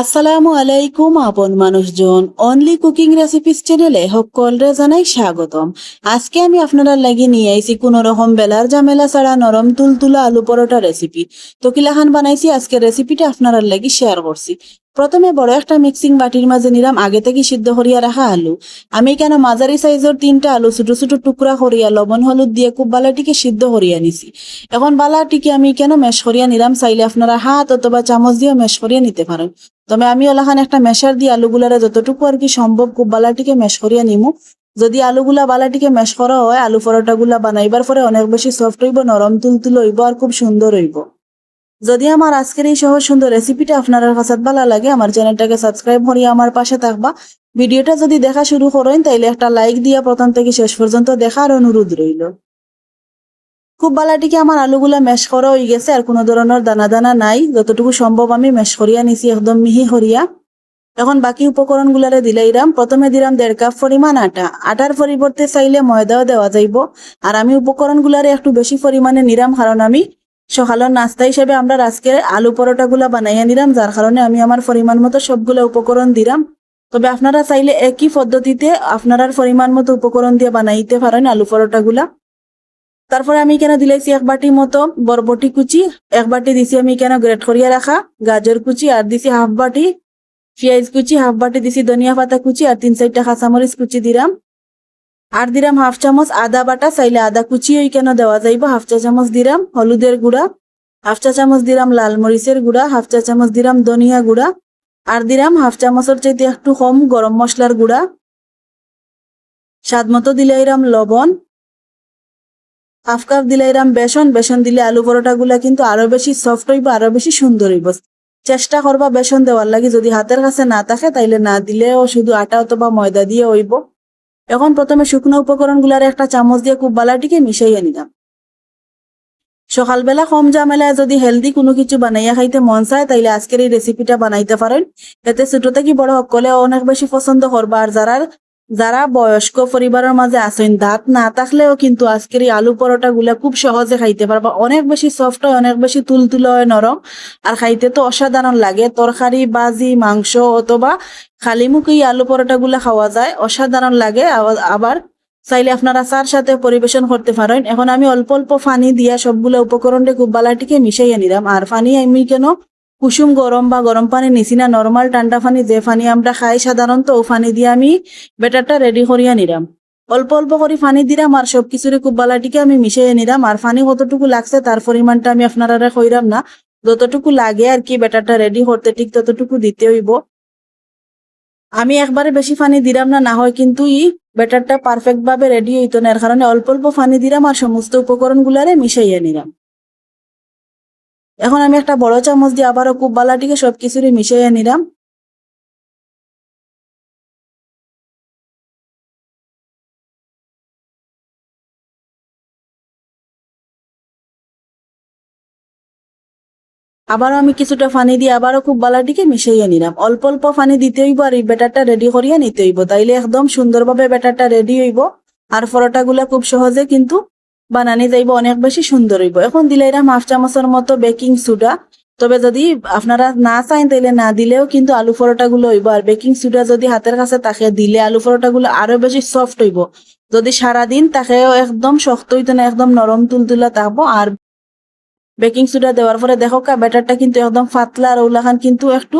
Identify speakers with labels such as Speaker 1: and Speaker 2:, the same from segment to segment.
Speaker 1: আসসালামু আলাইকুম, আপন মানুষজন। অনলি কুকিং রেসিপিস চ্যানেলে সকলরে জানাই স্বাগতম। আজকে আমি আপনারা লাগি নিয়ে আইছি কোন রকম বেলার জামেলা ছাড়া নরম তুলতুলা আলু পরোটা রেসিপি তো কিলাখান বানাইছি, আজকে রেসিপিটা আপনারা লাগি শেয়ার করছি। প্রথমে বড় একটা মিক্সিং বাটির মাঝে নিলাম, আগে থেকে সিদ্ধ করিয়া রাখা আলু। আমি কেন মাঝারি সাইজের তিনটা আলু, ছোট ছোট টুকরা করিয়া লবণ, হলুদ দিয়ে খুব বালাটিকে সিদ্ধ করিয়া নিছি। এখন বালাটিকে আমি কেন মেশ করিয়া নিলাম, চাইলে আপনারা হাত অথবা চামচ দিয়ে মেশ করিয়া নিতে পারেন। তবে আমি ওলাখান একটা মেশার দিয়ে আলুগুলারে যতটুকু আর কি সম্ভব খুব বালাটিকে মেশ করিয়া নিমু। যদি আলুগুলা বালাটিকে মেশ করা হয়, আলু পরোটা গুলা বানাইবার পরে অনেক বেশি সফট হইব, নরম, তুলতুল হইব আর খুব সুন্দর হইব। যদি আমার আজকের এই সহজ সুন্দর রেসিপিটা আপনার কাছে ভালো লাগে, আমার চ্যানেলটাকে সাবস্ক্রাইব করিয়া আমার পাশে থাকবা। ভিডিওটা যদি দেখা শুরু করেন, তাইলে একটা লাইক দিয়া প্রথম থেকে শেষ পর্যন্ত দেখার অনুরোধ রইল। খুব বালাটিকে আমার আলুগুলা মেশ করা হয়ে গেছে, আর কোনো ধরনের দানা দানা নাই? যতটুকু সম্ভব আমি মেশ করিয়া নিছি, একদম মিহি করিয়া। এখন বাকি উপকরণ গুলারে দিলাইরাম প্রথমে দিলাম দেড় কাপ পরিমাণ আটা। আটার পরিবর্তে চাইলে ময়দাও দেওয়া যাইব। আর আমি উপকরণ গুলারে একটু বেশি পরিমাণে নিরাম কারণ আমি সকালের নাস্তা হিসেবে আমরা আজকে আলু পরোটা গুলা বানাইয়া নিলাম যার কারণে আমি আমার পরিমাণ মতো সবগুলো উপকরণ দিলাম। তবে আপনারা চাইলে একই পদ্ধতিতে আপনার পরিমাণ মতো উপকরণ দিয়ে বানাইতে পারেন আলু পরোটা গুলা তারপরে আমি কেন দিলাইছি এক বাটি মতো বরবটি কুচি, এক বাটি দিছি আমি কেন গ্রেট করিয়া রাখা গাজর কুচি, আর দিছি হাফ বাটি পেঁয়াজ কুচি, হাফ বাটি দিছি ধনিয়া পাতা কুচি, আর তিন চারটা কাঁচামরিচ কুচি দিলাম। আর দিলাম হাফ চামচ আদা বাটা, চাইলে আদা কুচি ওই কেন দেওয়া যাইব? হাফ চা চামচ দিলাম হলুদের গুঁড়া, হাফ চা চামচ দিলাম লাল মরিচের গুঁড়া, হাফ চা চামচ দিলাম ধনিয়া গুঁড়া, আর দিলাম হাফ চামচের চাইতে একটু কম গরম মশলার গুঁড়া। স্বাদ মতো দিলাইরাম লবণ। হাফ কাপ দিলাইরাম বেসন বেসন দিলে আলু পরোটা গুলা কিন্তু আরও বেশি সফট হইব, আরও বেশি সুন্দর হইব। চেষ্টা করবা বেসন দেওয়ার লাগে, যদি হাতের কাছে না থাকে, তাইলে না দিলেও শুধু আটা অথবা ময়দা দিয়ে হইব। এখন প্রথমে শুকনো উপকরণগুলার একটা চামচ দিয়ে খুব বালাটিকে মিশাইয়া নিলাম। সকালবেলা কম জামেলায় যদি হেলদি কোনো কিছু বানাইয়া খাইতে মন চায়, তাইলে আজকের এই রেসিপিটা বানাইতে পারেন। এতে ছোট থেকে বড় সকলে অনেক বেশি পছন্দ করবা, আর যারা যারা বয়স্ক পরিবারের মাঝে আছেন, দাঁত না থাকলেও কিন্তু আজকের এই আলু পরোটা গুলা খুব সহজে খাইতে পারবা। অনেক বেশি সফট হয়, অনেক বেশি তুলতুলে হয়, নরম। আর খাইতে তো অসাধারণ লাগে। তরকারি বাজি মাংস অথবা খালি মুখে এই আলু পরোটা গুলা খাওয়া যায়, অসাধারণ লাগে। আবার- চাইলে আপনারা চার সাথে পরিবেশন করতে পারেন। এখন আমি অল্প অল্প পানি দিয়া সবগুলো উপকরণে খুব বালাটিকে মিশাইয়া নিলাম। আর পানি আমি কেন কুসুম গরম বা গরম পানি নিছি না নর্মাল ঠান্ডা পানি, যে পানি আমরা খাই সাধারণত ও পানি দিয়ে আমি বেটারটা রেডি করিয়া নিলাম অল্প অল্প করে পানি দিলাম আর সব কিছুরে খুব বালাটিকে আমি মিশিয়ে নিলাম আর পানি কতটুকু লাগছে তার পরিমাণটা আমি আপনারা কইরাম না, যতটুকু লাগে আর কি বেটারটা রেডি করতে ঠিক ততটুকু দিতে হইব। আমি একবারে বেশি পানি দিলাম না না হয় কিন্তু ই বেটারটা পারফেক্ট ভাবে রেডি হইতো না, এর কারণে অল্প অল্প পানি দিলাম আর সমস্ত উপকরণ গুলারে মিশাইয়া নিলাম এখন আমি একটা বড় চামচ দিয়ে আবারও খুব বালাটিকে সবকিছুরই মিশাইয়া নিলাম। আবারও আমি কিছুটা পানি দিয়ে আবারও খুব বালাটিকে মিশাইয়া নিলাম। অল্প অল্প পানি দিতে হইব আর এই ব্যাটারটা রেডি করিয়া নিতে হইব। তাইলে একদম সুন্দরভাবে ব্যাটারটা রেডি হইব। আর পরোটা গুলা খুব সহজে কিন্তু বানানি যাইব, অনেক বেশি সুন্দর হইব। এখন দিলে এরকম হাফ চামচের মতো বেকিং সোডা তবে যদি আপনারা না চাইন তাইলে না দিলেও কিন্তু আলু পরোটা গুলো হইব। আর বেকিং সোডা যদি হাতের কাছে তাকে দিলে আলু পরোটা গুলো আরও বেশি সফট হইব। যদি সারাদিন তাকেও একদম শক্ত হইতো না, একদম নরম তুলতুলা থাকব। আর বেকিং সোডা দেওয়ার পরে দেখো কা, ব্যাটারটা কিন্তু একদম পাতলা আর ওলাখান কিন্তু একটু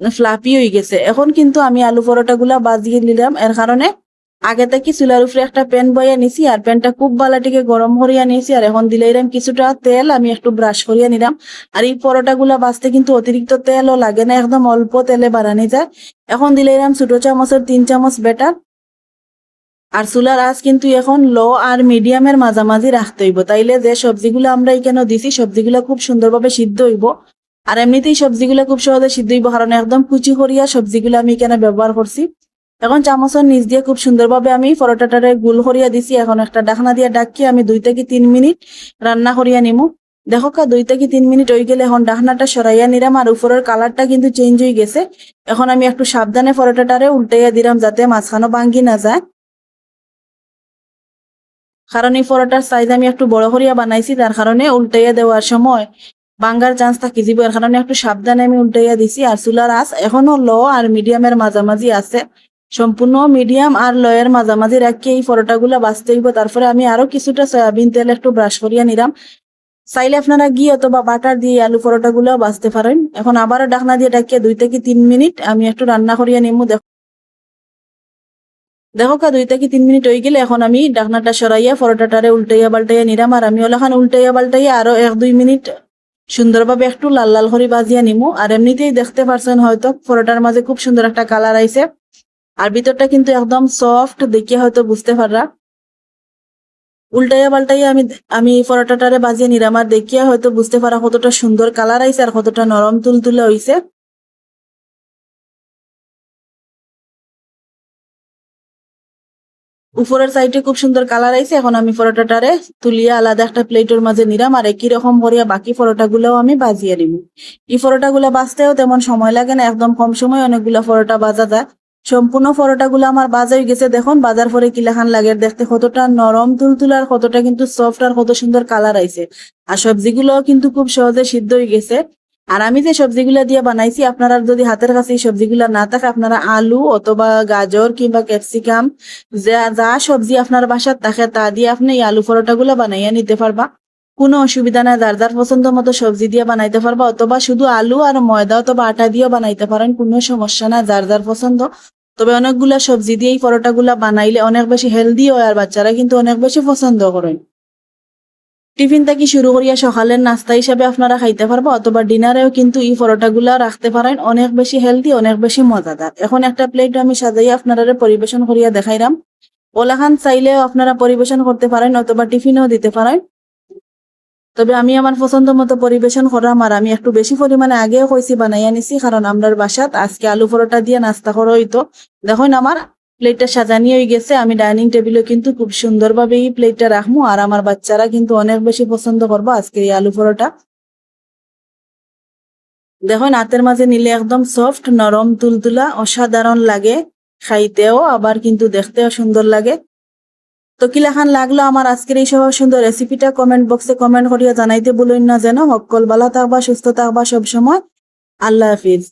Speaker 1: ফ্লাপি হয়ে গেছে। এখন কিন্তু আমি আলু পরোটা গুলা বাজিয়ে নিলাম। এর কারণে আগে থেকে চুলার উপরে একটা প্যান বইয়া নিছি, আর প্যানটা খুব বালাটিকে গরম করিয়া নিয়েছি, আর এখন দিলাইরাম কিছুটা তেল, আমি একটু ব্রাশ করিয়া নিলাম। আর এই পরোটা গুলা বাজতে কিন্তু অতিরিক্ত তেলও লাগে না, একদম অল্প তেলে বাড়ানি যায়। এখন দিলাইরাম ছোট চামচের তিন চামচ বেটার। আর চুলার আঁচ কিন্তু এখন লো আর মিডিয়ামের মাঝামাঝি রাখতে হইব। তাইলে যে সবজিগুলো আমরা এখানে দিছি, সবজিগুলো খুব সুন্দরভাবে সিদ্ধ হইব। আর এমনিতেই সবজিগুলো খুব সহজে সিদ্ধ হইব, কারণ একদম কুচি করিয়া সবজিগুলো আমি এখানে ব্যবহার করছি? এখন চামচের নিচ দিয়ে খুব সুন্দরভাবে আমি পরোটাটারে গুল করিয়া দিছি। এখন একটা ডাকনা দিয়ে ডাকি আমি দুই থেকে তিন মিনিট রান্না করিয়া নিমু। দেখো কা দুই থেকে তিন মিনিট হয়ে গেলে, এখন ডাকনাটা সরাইয়া নিলাম আর উপরের কালারটা কিন্তু চেঞ্জ হয়ে গেছে। এখন আমি একটু সাবধানে পরোটাটারে উল্টাইয়া দিলাম যাতে মাঝখানো ভাঙ্গি না যায় কারণ এই পরোটার সাইজ আমি একটু বড় করিয়া বানাইছি তার কারণে উল্টাইয়া দেওয়ার সময় বাঙ্গার চান্স থাকি যাব। এর কারণে একটু সাবধানে আমি উল্টাইয়া দিছি। আর চুলার আঁচ এখনও লো আর মিডিয়ামের মাঝামাঝি আছে। সম্পূর্ণ মিডিয়াম আর লয়ের মাঝামাঝি রাখি এই পরোটা গুলা বাঁচতে হইব? তারপরে আমি আরও কিছুটা সয়াবিন তেল একটু ব্রাশ করিয়া নিলাম। চাইলে আপনারা ঘি অথবা বাটার দিয়ে আলু পরোটা গুলো বাঁচতে পারেন। এখন আবারও ডাকনা দিয়ে ডাকিয়ে দুই থেকে তিন মিনিট আমি একটু রান্না করিয়া নিমু। দেখো দেখো কা, দুই থেকে তিন মিনিট হয়ে গেলে এখন আমি ডাকনাটা সরাইয়া পরোটাটারে উল্টাইয়া পাল্টাইয়া নিলাম। আর আমি ওলাখান উল্টাইয়া পাল্টাইয়া আরও এক দুই মিনিট সুন্দরভাবে একটু লাল লাল করে বাজিয়া নিমু। আর এমনিতেই দেখতে পারছেন হয়তো পরোটার মাঝে খুব সুন্দর একটা কালার আইছে। আর ভিতরটা কিন্তু একদম সফট দেখিয়ে হয়তো বুঝতে পাররা। উল্টাইয়া পাল্টাইয়া আমি আমি পরোটাটারে বাজিয়ে নিলাম আর দেখিয়া হয়তো বুঝতে পারা কতটা সুন্দর কালার আইছে আর কতটা নরম তুলতুলে হইছে। উপরের সাইডে খুব সুন্দর কালার আইছে, এখন আমি পরোটাটারে তুলিয়া আলাদা একটা প্লেটের মাঝে নিলাম আর একই রকম করিয়া বাকি পরোটা গুলাও আমি বাজিয়ে নিব। এই পরোটা গুলা বাজতেও তেমন সময় লাগে না, একদম কম সময় অনেকগুলা পরোটা বাজা যায়। সম্পূর্ণ পরোটা গুলো আমার বাজা হয়ে গেছে, দেখুন, বাজার পরে কিলাখান লাগে, দেখতে কতটা নরম তুলতুল আর কতটা কিন্তু সফট আর কত সুন্দর কালার আইছে। আর সবজিগুলো কিন্তু খুব সহজে সিদ্ধ হয়ে গেছে। আর আমি যে সবজিগুলা দিয়ে বানাইছি, আপনারা যদি হাতের কাছে এই সবজিগুলা না থাকে, আপনারা আলু অথবা গাজর কিংবা ক্যাপসিকাম, যা যা সবজি আপনার বাসার থাকে, তা দিয়ে আপনি এই আলু পরোটা গুলা বানাইয়া নিতে পারবা। কোনো অসুবিধা নাই, যার যার পছন্দ মতো সবজি দিয়ে বানাইতে পারবা, অথবা শুধু আলু আর ময়দা অথবা আটা দিয়েও বানাইতে পারেন, কোনো সমস্যা না যার যার পছন্দ। তবে অনেকগুলা সবজি দিয়ে এই পরোটা গুলা বানাইলে অনেক বেশি হেলদি হয় আর বাচ্চারা কিন্তু অনেক বেশি পছন্দ করেন টিফিন থেকে শুরু করিয়া সকালের নাস্তা হিসাবে আপনারা খাইতে পারব, অথবা ডিনারেও কিন্তু এই পরোটা গুলা রাখতে পারেন, অনেক বেশি হেলদি অনেক বেশি মজাদার। এখন একটা প্লেট আমি সাজাইয়া আপনারা পরিবেশন করিয়া দেখাইলাম। ওলাখান চাইলেও আপনারা পরিবেশন করতে পারেন, অথবা টিফিনও দিতে পারেন। তবে আমি আমার পছন্দ মতো পরিবেশন করাম আর আমি একটু বেশি পরিমাণে আগেও কইছি বানাইয়া নিছি কারণ আমরার বাসাত আজকে আলু পরোটা দিয়ে নাস্তা করা হইতো। দেখুন, আমার প্লেটটা সাজানি হয়ে গেছে, আমি ডাইনিং টেবিলে কিন্তু খুব সুন্দরভাবে এই প্লেটটা রাখব আর আমার বাচ্চারা কিন্তু অনেক বেশি পছন্দ করব আজকে এই আলু পরোটা। দেখুন, হাতের মাঝে নিলে একদম সফট নরম, তুলতুলা, অসাধারণ লাগে। খাইতেও আবার কিন্তু দেখতেও সুন্দর লাগে। তো কিলাখান লাগল আমার আজকের এই সব সুন্দর রেসিপিটা কমেন্ট বক্সে কমেন্ট করিয়া জানাইতে বলুন না যেন। সকল ভালো থাকবা, সুস্থ থাকবা সব সময় আল্লাহ হাফিজ।